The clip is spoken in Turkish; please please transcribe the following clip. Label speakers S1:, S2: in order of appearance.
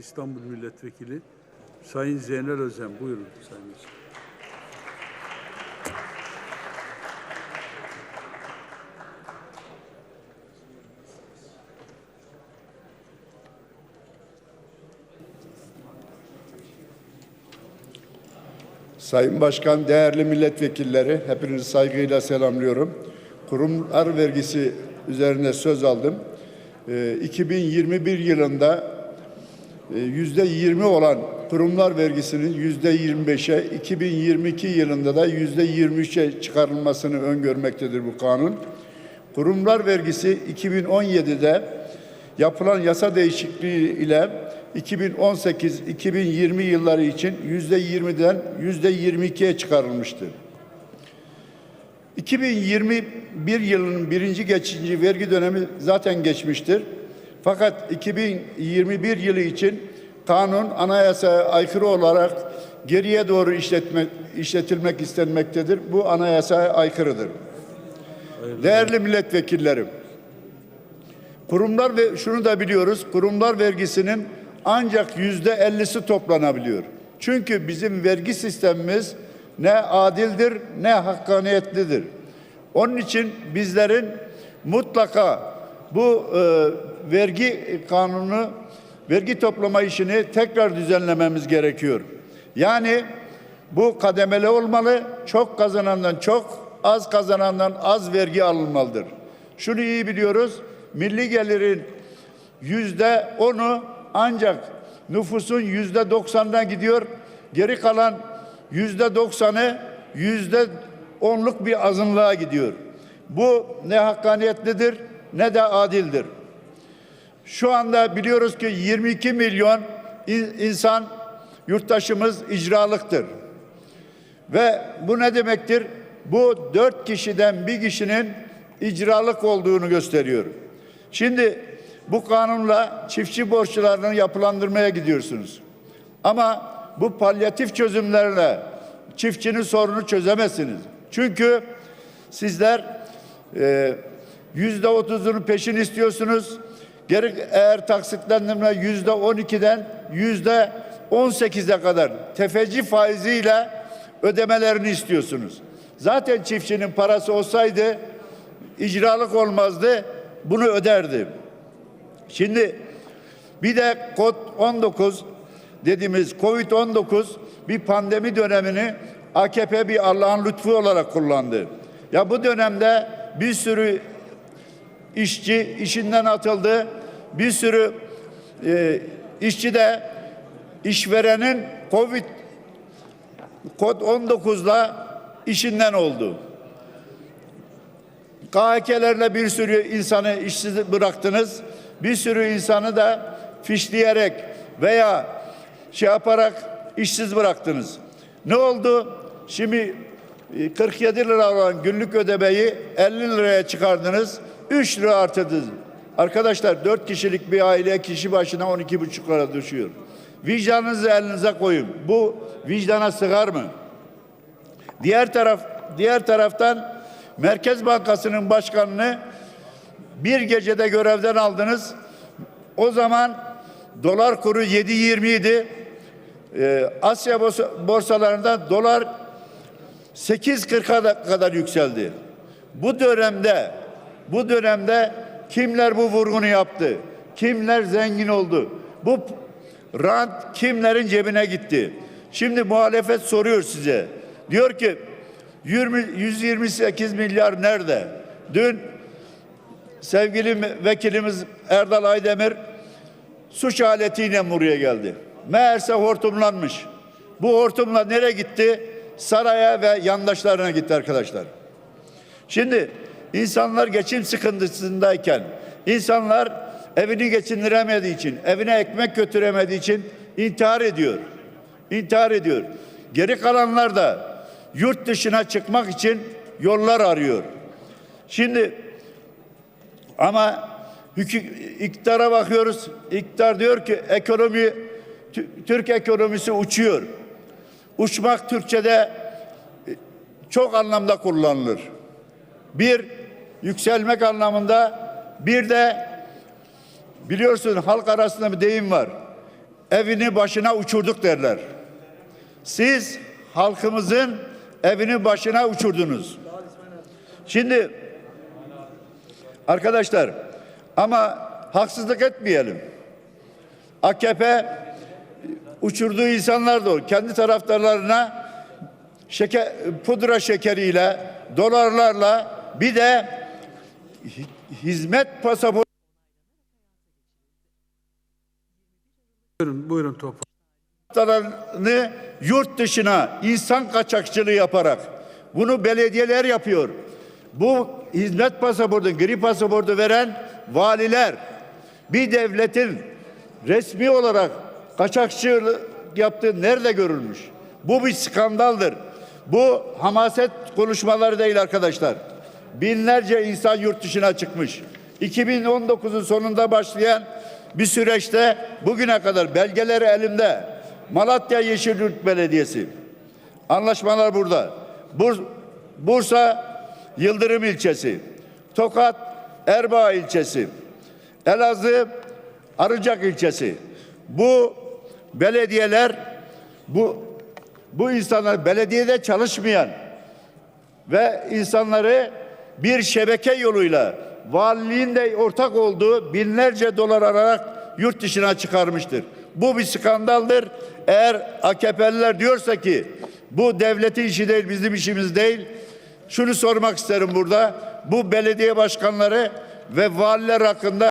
S1: İstanbul Milletvekili Sayın Zeynel Özen. Buyurun Sayın Özen.
S2: Sayın Başkan, değerli milletvekilleri, hepinizi saygıyla selamlıyorum. Kurumlar vergisi üzerine söz aldım. Ee, 2021 yılında e, yüzde 20 olan kurumlar vergisinin yüzde 25'e, 2022 yılında da yüzde 23'e çıkarılmasını öngörmektedir bu kanun. Kurumlar vergisi 2017'de yapılan yasa değişikliği ile 2018-2020 yılları için yüzde 20'den yüzde 22'ye çıkarılmıştı. 2021 yılının birinci geçici vergi dönemi zaten geçmiştir. Fakat 2021 yılı için kanun anayasaya aykırı olarak geriye doğru işletme, işletilmek istenmektedir. Bu anayasaya aykırıdır. Değerli milletvekillerim, kurumlar ve şunu da biliyoruz, kurumlar vergisinin ancak yüzde ellisi toplanabiliyor. Çünkü bizim vergi sistemimiz ne adildir ne hakkaniyetlidir. Onun için bizlerin mutlaka bu e, vergi kanunu, vergi toplama işini tekrar düzenlememiz gerekiyor. Yani bu kademeli olmalı, çok kazanandan çok, az kazanandan az vergi alınmalıdır. Şunu iyi biliyoruz, milli gelirin yüzde onu ancak nüfusun yüzde doksanına gidiyor. Geri kalan yüzde doksanı yüzde onluk bir azınlığa gidiyor. Bu ne hakkaniyetlidir ne de adildir. Şu anda biliyoruz ki 22 milyon in- insan yurttaşımız icralıktır. Ve bu ne demektir? Bu dört kişiden bir kişinin icralık olduğunu gösteriyor. Şimdi bu kanunla çiftçi borçlarını yapılandırmaya gidiyorsunuz. Ama bu palyatif çözümlerle çiftçinin sorunu çözemezsiniz. Çünkü sizler yüzde otuzunu peşin istiyorsunuz. Geri eğer taksitlendirme yüzde on ikiden yüzde on sekize kadar tefeci faiziyle ödemelerini istiyorsunuz. Zaten çiftçinin parası olsaydı icralık olmazdı, bunu öderdi. Şimdi bir de kod 19 dediğimiz Covid-19 bir pandemi dönemini AKP bir Allah'ın lütfu olarak kullandı. Ya bu dönemde bir sürü işçi işinden atıldı. Bir sürü e, işçi de işverenin Covid kod 19'la işinden oldu. KHK'lerle bir sürü insanı işsiz bıraktınız. Bir sürü insanı da fişleyerek veya şey yaparak işsiz bıraktınız. Ne oldu? Şimdi e, 47 lira olan günlük ödemeyi 50 liraya çıkardınız. 3 lira artırdınız. Arkadaşlar 4 kişilik bir aile kişi başına 12,5 lira düşüyor. Vicdanınızı elinize koyun. Bu vicdana sığar mı? Diğer taraf diğer taraftan Merkez Bankası'nın başkanını bir gecede görevden aldınız. O zaman dolar kuru 7.20 idi. Ee, Asya borsa- borsalarında dolar 8.40'a da- kadar yükseldi. Bu dönemde bu dönemde kimler bu vurgunu yaptı? Kimler zengin oldu? Bu rant kimlerin cebine gitti? Şimdi muhalefet soruyor size. Diyor ki 20, 128 milyar nerede? Dün sevgili vekilimiz Erdal Aydemir suç aletiyle buraya geldi. Meğerse hortumlanmış. Bu hortumla nereye gitti? Saraya ve yandaşlarına gitti arkadaşlar. Şimdi insanlar geçim sıkıntısındayken, insanlar evini geçindiremediği için, evine ekmek götüremediği için intihar ediyor. İntihar ediyor. Geri kalanlar da yurt dışına çıkmak için yollar arıyor. Şimdi ama iktidara bakıyoruz. İktidar diyor ki ekonomi Tü- Türk ekonomisi uçuyor. Uçmak Türkçe'de e, çok anlamda kullanılır. Bir yükselmek anlamında bir de biliyorsun halk arasında bir deyim var. evini başına uçurduk derler. Siz halkımızın evini başına uçurdunuz. Şimdi arkadaşlar ama haksızlık etmeyelim. AKP uçurduğu insanlar da o. Kendi taraftarlarına şeker, pudra şekeriyle, dolarlarla bir de hizmet pasaportu
S1: Buyurun, buyurun
S2: taraftarlarını yurt dışına insan kaçakçılığı yaparak bunu belediyeler yapıyor. Bu hizmet pasaportu, gri pasaportu veren valiler bir devletin resmi olarak kaçakçılık yaptığı nerede görülmüş? Bu bir skandaldır. Bu hamaset konuşmaları değil arkadaşlar. Binlerce insan yurt dışına çıkmış. 2019'un sonunda başlayan bir süreçte bugüne kadar belgeleri elimde. Malatya Yeşilyurt Belediyesi. Anlaşmalar burada. Bur- Bursa Yıldırım ilçesi. Tokat Erbaa ilçesi. Elazığ Arıcak ilçesi. Bu belediyeler bu bu insanlar belediyede çalışmayan ve insanları bir şebeke yoluyla valiliğin de ortak olduğu binlerce dolar alarak yurt dışına çıkarmıştır. Bu bir skandaldır. Eğer AKP'liler diyorsa ki bu devletin işi değil bizim işimiz değil. Şunu sormak isterim burada. Bu belediye başkanları ve valiler hakkında